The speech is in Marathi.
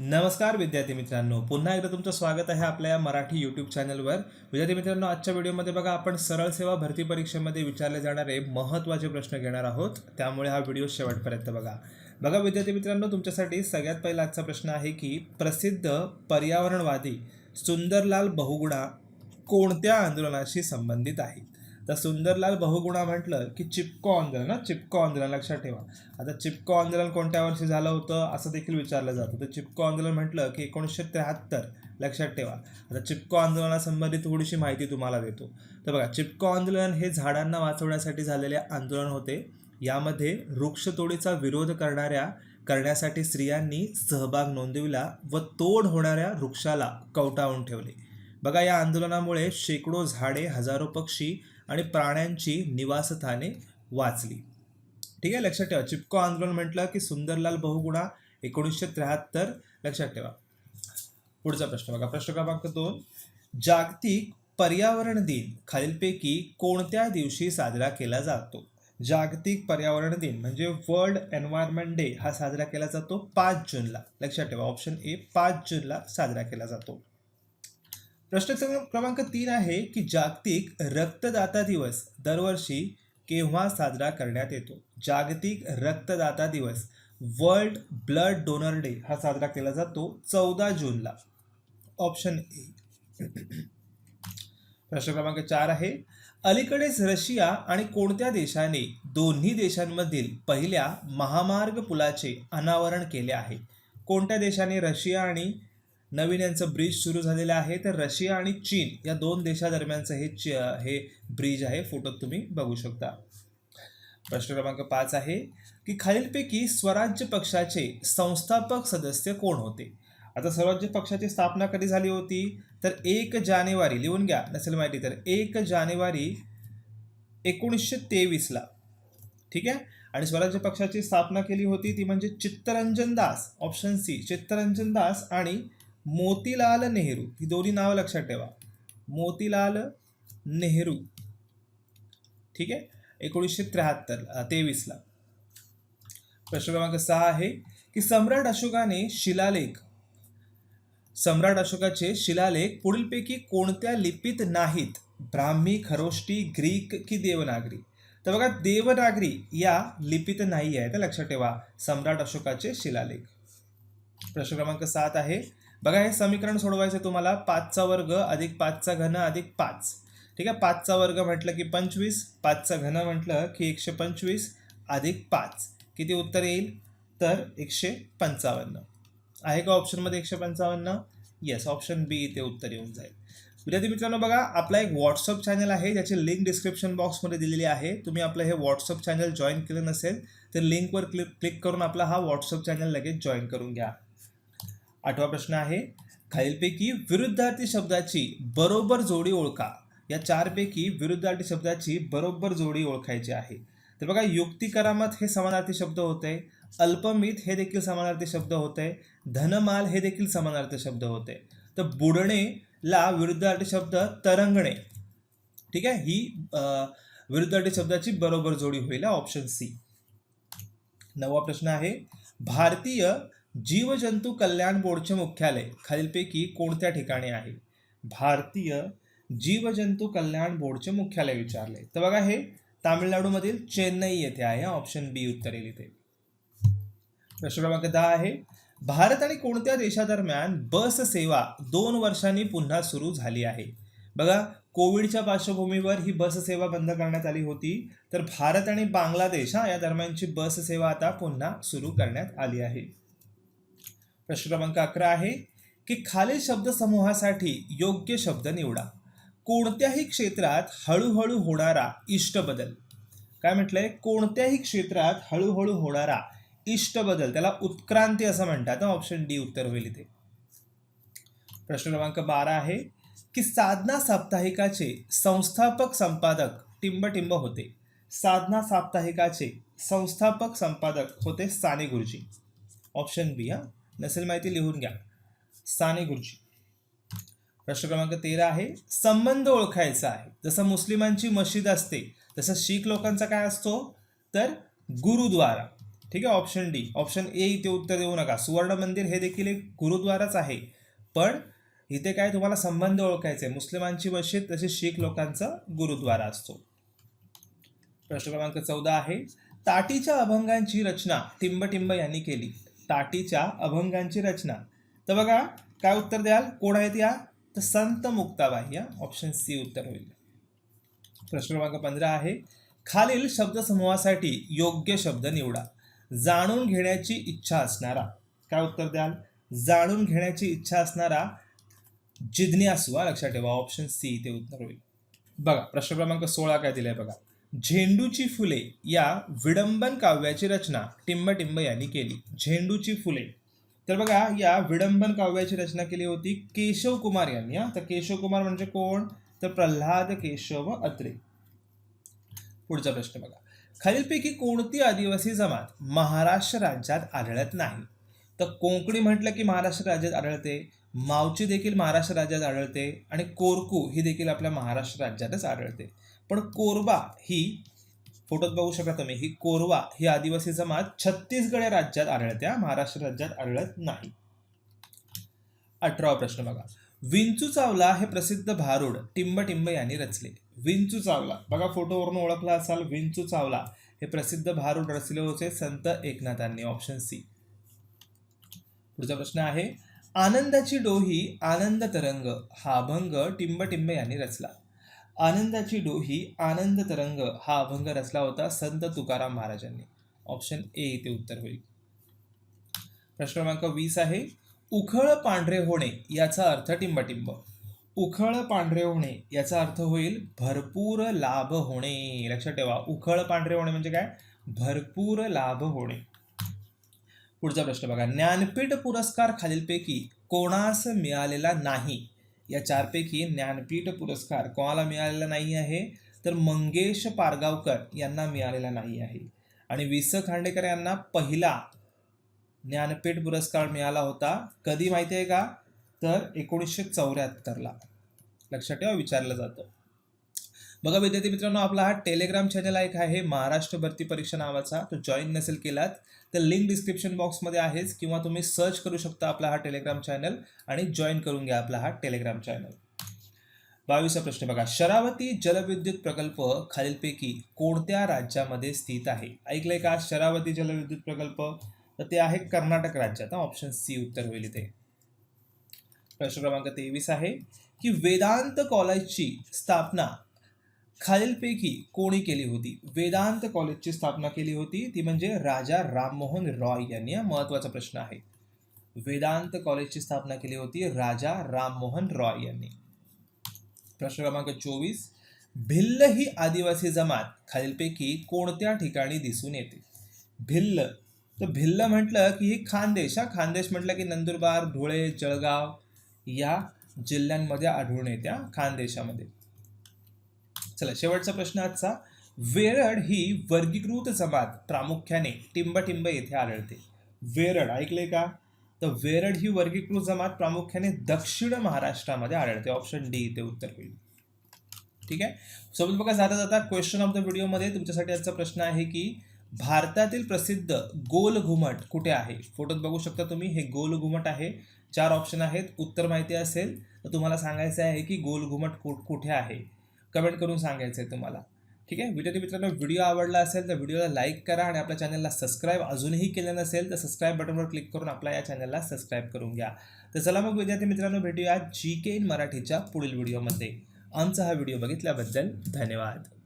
नमस्कार विद्यार्थी मित्रांनो. पुन्हा एकदा तुमचं स्वागत आहे आपल्या या मराठी यूट्यूब चॅनलवर विद्यार्थी मित्रांनो आजच्या व्हिडिओमध्ये बघा आपण सरळ सेवा भरती परीक्षेमध्ये विचारले जाणारे महत्त्वाचे प्रश्न घेणार आहोत. त्यामुळे हा व्हिडिओ शेवटपर्यंत बघा. बघा विद्यार्थी मित्रांनो तुमच्यासाठी सगळ्यात पहिला आजचा प्रश्न आहे की प्रसिद्ध पर्यावरणवादी सुंदरलाल बहुगुणा कोणत्या आंदोलनाशी संबंधित आहे तर सुंदरलाल बहुगुणा म्हटलं की चिपको आंदोलन ना चिपको आंदोलन लक्षात ठेवा. आता चिपको आंदोलन कोणत्या वर्षी झालं होतं? असं देखील विचारलं जातं. तर चिपको आंदोलन म्हटलं की एकोणीसशे त्र्याहत्तर लक्षात ठेवा. आता चिपको आंदोलनासंबंधित थोडीशी माहिती तुम्हाला देतो. तर बघा चिपको आंदोलन हे झाडांना वाचवण्यासाठी झालेले आंदोलन होते. यामध्ये वृक्षतोडीचा विरोध करणाऱ्या करण्यासाठी स्त्रियांनी सहभाग नोंदविला व तोड होणाऱ्या वृक्षाला कवटाळून ठेवले. बघा या आंदोलनामुळे शेकडो झाडे हजारो पक्षी आणि प्राण्यांची निवासस्थाने वाचली. ठीक आहे लक्षात ठेवा. चिपको आंदोलन म्हटलं की सुंदरलाल बहुगुणा एकोणीसशे त्र्याहत्तर. लक्षात ठेवा. पुढचा प्रश्न बघा. प्रश्न क्रमांक दोन. जागतिक पर्यावरण दिन खालीलपैकी कोणत्या दिवशी साजरा केला जातो? जागतिक पर्यावरण दिन म्हणजे वर्ल्ड एन्व्हायरमेंट डे हा साजरा केला जातो पाच जूनला. लक्षात ठेवा ऑप्शन ए पाच जूनला साजरा केला जातो. प्रश्न क्रमांक तीन आहे की जागतिक रक्तदाता दिवस दरवर्षी केव्हा साजरा करण्यात येतो? जागतिक रक्तदाता दिवस वर्ल्ड ब्लड डोनर डे हा साजरा केला जातो चौदा जूनला. Option A. प्रश्न क्रमांक चार आहे. अलीकडेच रशिया आणि कोणत्या देशाने दोन्ही देशांमधील पहिल्या महामार्ग पुलाचे अनावरण केले आहे? कोणत्या देशाने रशिया आणि नवीन यांचं ब्रिज सुरू झालेलं आहे. तर रशिया आणि चीन या दोन देशादरम्यानचं हे च हे ब्रिज आहे. फोटोत तुम्ही बघू शकता. प्रश्न क्रमांक पाच आहे की खालीलपैकी स्वराज्य पक्षाचे संस्थापक सदस्य कोण होते? आता स्वराज्य पक्षाची स्थापना कधी झाली होती? तर एक जानेवारी लिहून घ्या नसेल माहिती तर एक जानेवारी एकोणीसशे तेवीसला. ठीक आहे? आणि स्वराज्य पक्षाची स्थापना केली होती ती म्हणजे चित्तरंजन दास ऑप्शन सी चित्तरंजन दास आणि मोतीलाल नेहरू ही दोन्ही नावं लक्षात ठेवा. मोतीलाल नेहरू. ठीक आहे? एकोणीसशे त्र्याहत्तर तेवीसला. प्रश्न क्रमांक सहा आहे की सम्राट अशोकाने शिलालेख सम्राट अशोकाचे शिलालेख पुढीलपैकी कोणत्या लिपीत नाहीत? ब्राह्मी खरोष्टी ग्रीक की देवनागरी? तर बघा देवनागरी या लिपीत नाही आहे तर लक्षात ठेवा सम्राट अशोकाचे शिलालेख. प्रश्न क्रमांक सात आहे बघा हे समीकरण सोडवायचं तुम्हाला. पाचचा वर्ग अधिक पाचचा घन अधिक पाच. ठीक आहे? पाचचा वर्ग म्हटलं की पंचवीस. पाचचा घन म्हटलं की एकशे पंचवीस अधिक पाच. किती उत्तर येईल? तर एकशे पंचावन्न. आहे का ऑप्शनमध्ये एकशे पंचावन्न? येस ऑप्शन बी इथे उत्तर येऊन जाईल. विद्यार्थी मित्रांनो बघा आपला एक व्हॉट्सअप चॅनल आहे ज्याची लिंक डिस्क्रिप्शन बॉक्समध्ये दिलेली आहे. तुम्ही आपलं हे व्हॉट्सअप चॅनल जॉईन केलं नसेल तर लिंकवर क्लिक क्लिक करून आपला हा व्हॉट्सअप चॅनल लगेच जॉईन करून घ्या. आठवा प्रश्न आहे. खालीलपैकी विरुद्धार्थी शब्दाची बरोबर जोडी ओळखा. या चारपैकी विरुद्धार्थी शब्दाची बरोबर जोडी ओळखायची आहे. तर बघा युक्ती करामत हे समानार्थी शब्द होते. अल्पमित हे देखील समानार्थी शब्द होते. धनमाल हे देखील समानार्थी शब्द होते. तर बुडणे ला विरुद्धार्थी शब्द तरंगणे. ठीक आहे? ही विरुद्धार्थी शब्दाची बरोबर जोडी होईल ऑप्शन सी नववा प्रश्न आहे. भारतीय जीवजंतू कल्याण बोर्डचे मुख्यालय खालीलपैकी कोणत्या ठिकाणी आहे? भारतीय जीवजंतू कल्याण बोर्डचे मुख्यालय विचारले. तर बघा हे तामिळनाडूमधील चेन्नई येथे आहे. ऑप्शन बी उत्तर येईल इथे. प्रश्न क्रमांक दहा आहे. भारत आणि कोणत्या देशादरम्यान बस सेवा दोन वर्षांनी पुन्हा सुरू झाली आहे? बघा कोविडच्या पार्श्वभूमीवर ही बस सेवा बंद करण्यात आली होती. तर भारत आणि बांगलादेश हा या दरम्यानची बस सेवा आता पुन्हा सुरू करण्यात आली आहे. प्रश्न क्रमांक अकरा आहे की खालील शब्दसमूहासाठी योग्य शब्द निवडा. कोणत्याही क्षेत्रात हळूहळू होणारा इष्ट बदल. काय म्हटलंय? कोणत्याही क्षेत्रात हळूहळू होणारा इष्ट बदल. त्याला उत्क्रांती असं म्हणतात. ऑप्शन डी उत्तर होईल इथे. प्रश्न क्रमांक बारा आहे की साधना साप्ताहिकाचे संस्थापक संपादक टिंबटिंब होते. साधना साप्ताहिकाचे संस्थापक संपादक होते साने गुरुजी. ऑप्शन बी हा. नसेल माहिती लिहून घ्या. साने गुरुजी. प्रश्न क्रमांक तेरा आहे संबंध ओळखायचा आहे. जसं मुस्लिमांची मशीद असते तसं शीख लोकांचा काय असतो? तर गुरुद्वारा. ठीक आहे ऑप्शन डी ऑप्शन ए इथे उत्तर देऊ नका. सुवर्ण मंदिर हे देखील एक गुरुद्वाराच आहे. पण इथे काय तुम्हाला संबंध ओळखायचे आहे. मुस्लिमांची मशीद तसेच शीख लोकांचा गुरुद्वारा असतो. प्रश्न क्रमांक चौदा आहे ताटीच्या अभंगांची रचना टिंबटिंब यांनी केली. ताटीच्या अभंगांची रचना. तर बघा काय उत्तर द्याल? कोण आहेत या? तर संत मुक्ताबाई. या ऑप्शन सी उत्तर होईल. प्रश्न क्रमांक पंधरा आहे. खालील शब्दसमूहासाठी योग्य शब्द निवडा. जाणून घेण्याची इच्छा असणारा. काय उत्तर द्याल? जाणून घेण्याची इच्छा असणारा जिज्ञासुवा लक्षात ठेवा. ऑप्शन सी ते उत्तर होईल. बघा प्रश्न क्रमांक सोळा काय दिलाय बघा. झेंडूची फुले या विडंबन काव्याची रचना टिंबटिंब यांनी केली. झेंडूची फुले. तर बघा या विडंबन काव्याची रचना केली होती केशव कुमार यांनी हा. तर केशव कुमार म्हणजे कोण? तर प्रल्हाद केशव अत्रे. पुढचा प्रश्न बघा. खालीलपैकी कोणती आदिवासी जमात महाराष्ट्र राज्यात आढळत नाही? तर कोकणी म्हटलं की महाराष्ट्र राज्यात आढळते मावची देखील महाराष्ट्र राज्यात आढळते आणि कोरकू ही देखील आपल्या महाराष्ट्र राज्यातच आढळते. पण कोरबा ही फोटोत बघू शकता तुम्ही ही कोरवा ही आदिवासी जमात छत्तीसगड या राज्यात आढळते महाराष्ट्र राज्यात आढळत नाही. अठरावा प्रश्न बघा. विंचू चावला हे प्रसिद्ध भारूड टिंबटिंब यांनी रचले. विंचू चावला बघा फोटोवरून ओळखला असाल विंचू चावला. हे प्रसिद्ध भारूड रचले होते संत एकनाथांनी ऑप्शन सी पुढचा प्रश्न आहे आनंदाची डोही आनंद तरंग हा अभंग टिंबटिंब यांनी रचला. आनंदाची डोही आनंद तरंग हा अभंग रचला होता संत तुकाराम महाराजांनी. ऑप्शन ए इथे उत्तर होईल. प्रश्न क्रमांक वीस आहे उखळ पांढरे होणे याचा अर्थ टिंबटिंब. उखळ पांढरे होणे याचा अर्थ होईल भरपूर लाभ होणे. लक्षात ठेवा उखळ पांढरे होणे म्हणजे काय? भरपूर लाभ होणे. पुढचा प्रश्न बघा ज्ञानपीठ पुरस्कार खालीलपैकी कोणास मिळालेला नाही? या चारपैकी ज्ञानपीठ पुरस्कार कोणाला मिळालेला नाही आहे? तर मंगेश पारगावकर यांना मिळालेला नाही आहे. आणि वि स खांडेकर यांना पहिला ज्ञानपीठ पुरस्कार मिळाला होता. कधी माहिती आहे का? तर एकोणीसशे चौऱ्याहत्तरला. लक्षात ठेवा विचारलं जातं. बघा विद्यार्थी मित्रांनो आपला हा टेलिग्राम चॅनल एक आहे महाराष्ट्र भरती परीक्षा नावाचा. तो जॉईन नसेल केलात तर लिंक डिस्क्रिप्शन बॉक्समध्ये आहेच किंवा तुम्ही सर्च करू शकता आपला हा टेलिग्राम चॅनल आणि जॉईन करून घ्या आपला हा टेलिग्राम चॅनल बावीसा प्रश्न बघा. शरावती जलविद्युत प्रकल्प खालीलपैकी कोणत्या राज्यामध्ये स्थित आहे? ऐकलंय का शरावती जलविद्युत प्रकल्प? तर ते आहे कर्नाटक राज्यात. ऑप्शन सी उत्तर होईल इथे. प्रश्न क्रमांक तेवीस आहे की वेदांत कॉलेजची स्थापना खालीलपैकी कोणी केली होती? वेदांत कॉलेजची स्थापना केली होती. ती म्हणजे राजा राममोहन रॉय यांनी. हा महत्त्वाचा प्रश्न आहे. वेदांत कॉलेजची स्थापना केली होती राजा राममोहन रॉय यांनी. प्रश्न क्रमांक चोवीस. भिल्ल ही आदिवासी जमात. खालीलपैकी कोणत्या ठिकाणी दिसून येते? भिल्ल. तर भिल्ल म्हटलं की ही खानदेश. हा खानदेश म्हटलं की नंदुरबार धुळे जळगाव या जिल्ह्यांमध्ये आढळून येत्या खानदेशामध्ये. चला शेवटचा प्रश्न आजचा. वेरड ही वर्गीकृत जमात प्रामुख्याने टिंबटिंब येथे आढळते. वेरड ऐकले का? तर वेरड ही वर्गीकृत जमात प्रामुख्याने दक्षिण महाराष्ट्रामध्ये आढळते. ऑप्शन डी इथे उत्तर होईल. ठीक आहे? सोबत बघा जाता जाता क्वेश्चन ऑफ द व्हिडिओमध्ये तुमच्यासाठी आजचा प्रश्न आहे की भारतातील प्रसिद्ध गोल घुमट कुठे आहे? फोटोत बघू शकता तुम्ही हे गोल घुमट आहे. चार ऑप्शन आहेत. उत्तर माहिती असेल. तर तुम्हाला सांगायचं आहे की गोल घुमट कुठे आहे? कमेंट करून सांगायचं आहे तुम्हाला. ठीक आहे? विद्यार्थी मित्रांनो व्हिडिओ आवडला असेल तर व्हिडिओला लाईक करा आणि आपल्या चॅनलला सबस्क्राईब अजूनही केलं नसेल तर सबस्क्राईब बटनवर क्लिक करून आपल्या या चॅनलला सबस्क्राईब करून घ्या. तर चला मग विद्यार्थी मित्रांनो भेटूया जी के इन मराठीच्या पुढील व्हिडिओमध्ये. आमचा हा व्हिडिओ बघितल्याबद्दल धन्यवाद.